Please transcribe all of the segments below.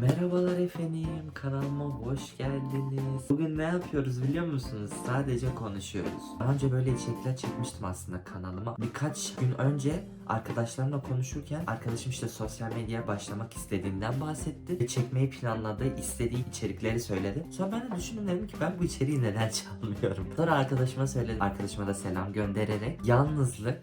Merhabalar efendim, kanalıma hoş geldiniz. Bugün ne yapıyoruz biliyor musunuz? Sadece konuşuyoruz. Daha önce böyle içerikler çekmiştim aslında kanalıma. Birkaç gün önce arkadaşlarımla konuşurken arkadaşım işte sosyal medyaya başlamak istediğinden bahsetti. Ve çekmeyi planladığı, istediği içerikleri söyledi. Sonra ben de düşündüm dedim ki ben bu içeriği neden çalmıyorum? Sonra arkadaşıma söyledim. Arkadaşıma da selam göndererek yalnızlık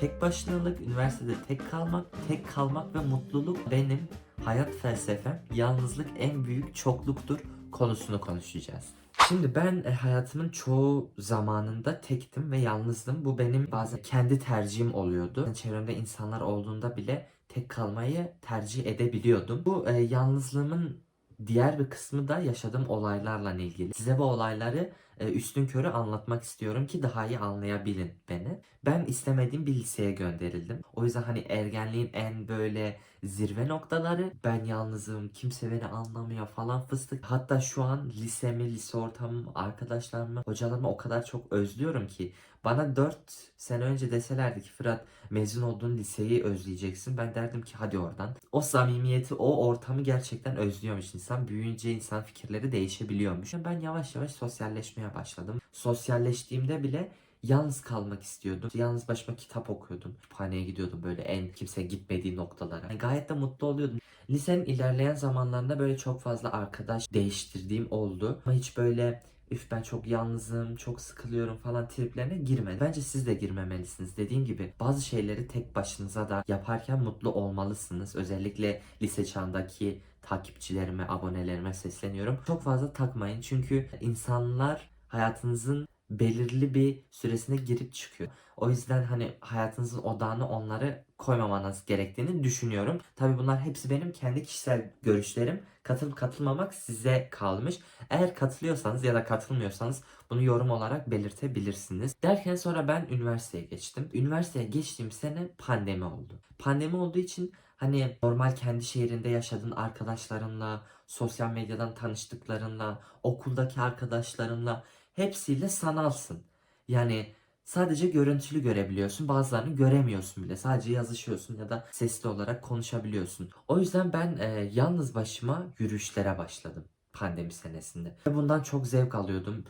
Tek başınalık, üniversitede tek kalmak, tek kalmak ve mutluluk benim hayat felsefem. Yalnızlık en büyük çokluktur konusunu konuşacağız. Şimdi ben e, hayatımın çoğu zamanında tektim ve yalnızdım. Bu benim bazen kendi tercihim oluyordu. Çevremde insanlar olduğunda bile tek kalmayı tercih edebiliyordum. Bu e, yalnızlığımın diğer bir kısmı da yaşadığım olaylarla ilgili. Size bu olayları e, üstün körü anlatmak istiyorum ki daha iyi anlayabilin beni. Ben istemediğim bir liseye gönderildim. O yüzden hani ergenliğin en böyle zirve noktaları ben yalnızım, kimse beni anlamıyor falan fıstık. Hatta şu an lisemi, lise ortamımı, arkadaşlarımı, hocalarımı o kadar çok özlüyorum ki bana 4 sene önce deselerdi ki Fırat mezun olduğun liseyi özleyeceksin. Ben derdim ki hadi oradan. O samimiyeti, o ortamı gerçekten özlüyormuş insan. Büyüyünce insan fikirleri değişebiliyormuş. Ben yavaş yavaş sosyalleşmeye başladım. Sosyalleştiğimde bile yalnız kalmak istiyordum. Yalnız başıma kitap okuyordum. Kütüphaneye gidiyordum böyle en kimse gitmediği noktalara. Yani gayet de mutlu oluyordum. Lisenin ilerleyen zamanlarında böyle çok fazla arkadaş değiştirdiğim oldu. Ama hiç böyle üf ben çok yalnızım, çok sıkılıyorum falan triplerine girmedim. Bence siz de girmemelisiniz. Dediğim gibi bazı şeyleri tek başınıza da yaparken mutlu olmalısınız. Özellikle lise çağındaki takipçilerime, abonelerime sesleniyorum. Çok fazla takmayın çünkü insanlar hayatınızın belirli bir süresine girip çıkıyor. O yüzden hani hayatınızın odağını onları koymamanız gerektiğini düşünüyorum. Tabi bunlar hepsi benim kendi kişisel görüşlerim. Katılıp katılmamak size kalmış. Eğer katılıyorsanız ya da katılmıyorsanız bunu yorum olarak belirtebilirsiniz. Derken sonra ben üniversiteye geçtim. Üniversiteye geçtiğim sene pandemi oldu. Pandemi olduğu için hani normal kendi şehrinde yaşadığın arkadaşlarınla, sosyal medyadan tanıştıklarınla, okuldaki arkadaşlarınla hepsiyle sanalsın. Yani sadece görüntülü görebiliyorsun. Bazılarını göremiyorsun bile. Sadece yazışıyorsun ya da sesli olarak konuşabiliyorsun. O yüzden ben e, yalnız başıma yürüyüşlere başladım pandemi senesinde. Ve bundan çok zevk alıyordum.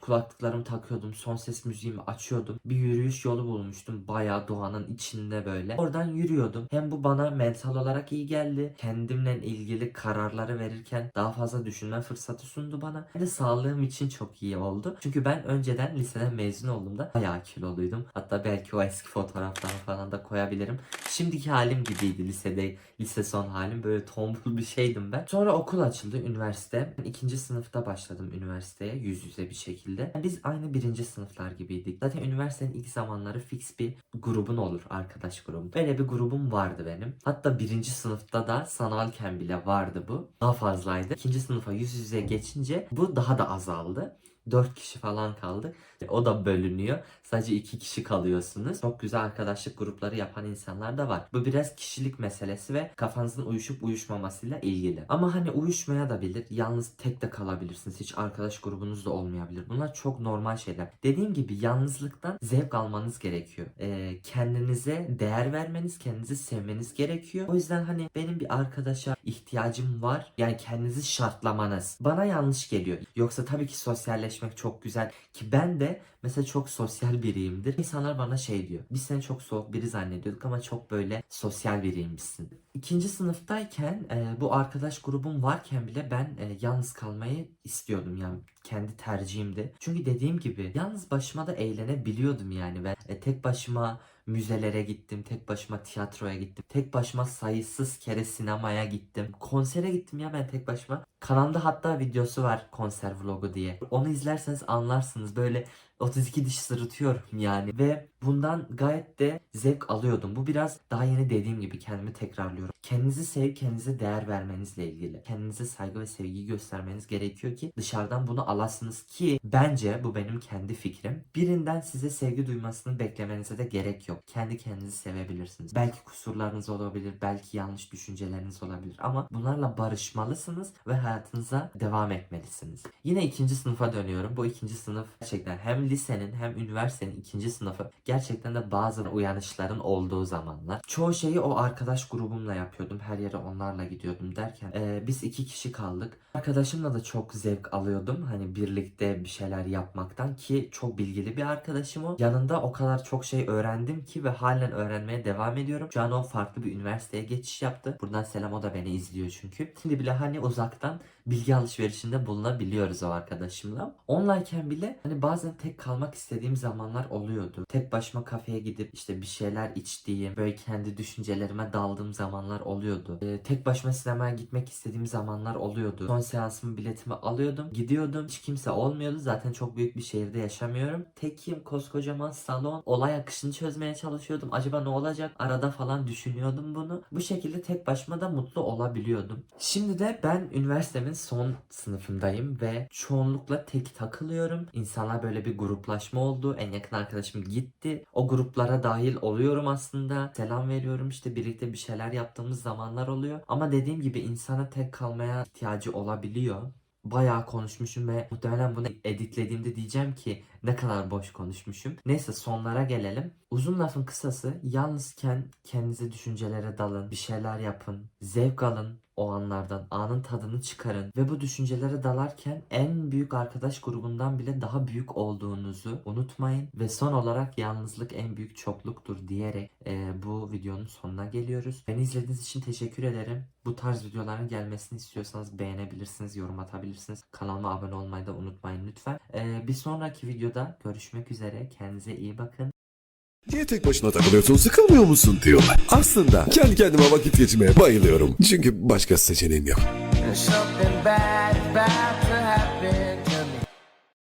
Kulaklıklarımı takıyordum, son ses müziğimi açıyordum. Bir yürüyüş yolu bulmuştum bayağı doğanın içinde böyle. Oradan yürüyordum. Hem bu bana mental olarak iyi geldi. Kendimle ilgili kararları verirken daha fazla düşünme fırsatı sundu bana. Hem de sağlığım için çok iyi oldu. Çünkü ben önceden liseden mezun olduğumda bayağı kiloluydum. Hatta belki o eski fotoğraflarımı falan da koyabilirim. Şimdiki halim gibiydi lisede. Lise son halim böyle tombul bir şeydim ben. Sonra okul açıldı üniversite. Ben ikinci sınıfta başladım üniversiteye yüz yüze bir şekilde. Biz aynı birinci sınıflar gibiydik. Zaten üniversitenin ilk zamanları fix bir grubun olur arkadaş grubun. Böyle bir grubum vardı benim. Hatta birinci sınıfta da sanalken bile vardı bu. Daha fazlaydı. İkinci sınıfa yüz yüze geçince bu daha da azaldı. 4 kişi falan kaldı. O da bölünüyor. Sadece 2 kişi kalıyorsunuz. Çok güzel arkadaşlık grupları yapan insanlar da var. Bu biraz kişilik meselesi ve kafanızın uyuşup uyuşmamasıyla ilgili. Ama hani uyuşmaya da bilir. Yalnız tek de kalabilirsiniz. Hiç arkadaş grubunuz da olmayabilir. Bunlar çok normal şeyler. Dediğim gibi yalnızlıktan zevk almanız gerekiyor. Ee, kendinize değer vermeniz, kendinizi sevmeniz gerekiyor. O yüzden hani benim bir arkadaşa ihtiyacım var. Yani kendinizi şartlamanız. Bana yanlış geliyor. Yoksa tabii ki sosyalleşmek çok güzel. Ki ben de mesela çok sosyal biriyimdir. İnsanlar bana şey diyor. Biz seni çok soğuk biri zannediyorduk ama çok böyle sosyal biriymişsin. İkinci sınıftayken e, bu arkadaş grubum varken bile ben e, yalnız kalmayı istiyordum yani kendi tercihimdi. Çünkü dediğim gibi yalnız başıma da eğlenebiliyordum yani ben e, tek başıma müzelere gittim, tek başıma tiyatroya gittim, tek başıma sayısız kere sinemaya gittim, konsere gittim ya ben tek başıma. Kanalda hatta videosu var konser vlogu diye. Onu izlerseniz anlarsınız böyle 32 diş sırıtıyorum yani ve bundan gayet de zevk alıyordum. Bu biraz daha yeni dediğim gibi kendimi tekrarlıyorum. Kendinizi sev, kendinize değer vermenizle ilgili. Kendinize saygı ve sevgi göstermeniz gerekiyor ki dışarıdan bunu alasınız ki bence bu benim kendi fikrim. Birinden size sevgi duymasını beklemenize de gerek yok. Kendi kendinizi sevebilirsiniz. Belki kusurlarınız olabilir, belki yanlış düşünceleriniz olabilir ama bunlarla barışmalısınız ve hayatınıza devam etmelisiniz. Yine ikinci sınıfa dönüyorum. Bu ikinci sınıf gerçekten hem lisenin hem üniversitenin ikinci sınıfı gerçekten de bazı uyanışların olduğu zamanlar. Çoğu şeyi o arkadaş grubumla yapıyordum. Her yere onlarla gidiyordum derken e, biz iki kişi kaldık. Arkadaşımla da çok zevk alıyordum. Hani birlikte bir şeyler yapmaktan ki çok bilgili bir arkadaşım o. Yanında o kadar çok şey öğrendim ki ve halen öğrenmeye devam ediyorum. Şu an o farklı bir üniversiteye geçiş yaptı. Buradan selam o da beni izliyor çünkü. Şimdi bile hani uzaktan bilgi alışverişinde bulunabiliyoruz o arkadaşımla. Onlayken bile hani bazen tek kalmak istediğim zamanlar oluyordu. Tek başıma kafeye gidip işte bir şeyler içtiğim, böyle kendi düşüncelerime daldığım zamanlar oluyordu. Ee, tek başıma sinemaya gitmek istediğim zamanlar oluyordu. Son seansımın biletimi alıyordum, gidiyordum. Hiç kimse olmuyordu. Zaten çok büyük bir şehirde yaşamıyorum. Tekim, koskocaman salon. Olay akışını çözmeye çalışıyordum. Acaba ne olacak? Arada falan düşünüyordum bunu. Bu şekilde tek başıma da mutlu olabiliyordum. Şimdi de ben üniversitemin son sınıfındayım ve çoğunlukla tek takılıyorum. İnsanlar böyle bir gruplaşma oldu. En yakın arkadaşım gitti. O gruplara dahil oluyorum aslında. Selam veriyorum işte birlikte bir şeyler yaptığımız zamanlar oluyor. Ama dediğim gibi insana tek kalmaya ihtiyacı olabiliyor. Bayağı konuşmuşum ve muhtemelen bunu editlediğimde diyeceğim ki ne kadar boş konuşmuşum. Neyse sonlara gelelim. Uzun lafın kısası yalnızken kendinize düşüncelere dalın, bir şeyler yapın, zevk alın o anlardan, anın tadını çıkarın ve bu düşüncelere dalarken en büyük arkadaş grubundan bile daha büyük olduğunuzu unutmayın ve son olarak yalnızlık en büyük çokluktur diyerek e, bu videonun sonuna geliyoruz. Beni izlediğiniz için teşekkür ederim. Bu tarz videoların gelmesini istiyorsanız beğenebilirsiniz, yorum atabilirsiniz. Kanalıma abone olmayı da unutmayın lütfen. E, bir sonraki videoda görüşmek üzere. Kendinize iyi bakın. Niye tek başına takılıyorsun sıkılmıyor musun diyorlar. Aslında kendi kendime vakit geçirmeye bayılıyorum. Çünkü başka seçeneğim yok.